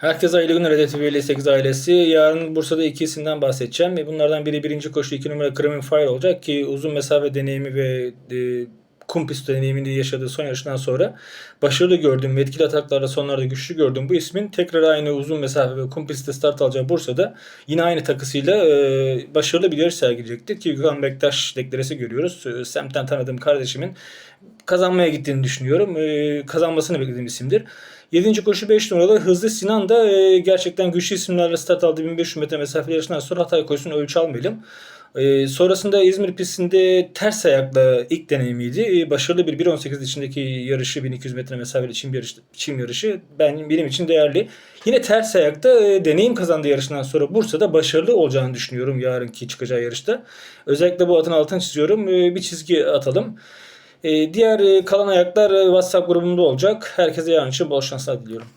Herkese hayırlı günler Hedef TV 58 ailesi. Yarın Bursa'da iki isimden bahsedeceğim. E, Bunlardan biri birinci koşu iki numara Cremin Fire olacak ki uzun mesafe deneyimi ve e, kum pisti deneyimini yaşadığı son yarışından sonra başarılı gördüğüm ve etkili ataklarda sonlarda güçlü gördüğüm bu ismin tekrar aynı uzun mesafe ve kum pistte start alacağı Bursa'da yine aynı takısıyla e, başarılı bir yarış sergileyecektir ki Gökhan Bektaş deklaresi görüyoruz. E, Semt'ten tanıdığım kardeşimin kazanmaya gittiğini düşünüyorum. E, kazanmasını beklediğim isimdir. 7. koşu 5 numaralı Hızlı Sinan da e, gerçekten güçlü isimlerle start aldı. 1500 metre mesafeli yarışından sonra Hatay koşusunu ölçü almayalım. E, sonrasında İzmir pistinde ters ayakla ilk deneyimiydi. E, başarılı bir 1.18 içindeki yarışı 1200 metre mesafeli çim yarışı, çim yarışı ben, benim için değerli. Yine ters ayakta e, deneyim kazandığı yarışından sonra Bursa'da başarılı olacağını düşünüyorum yarınki çıkacağı yarışta. Özellikle bu atın altını çiziyorum. E, bir çizgi atalım. Diğer e, kalan ayaklar e, WhatsApp grubumda olacak. Herkese yarın için bol şanslar diliyorum.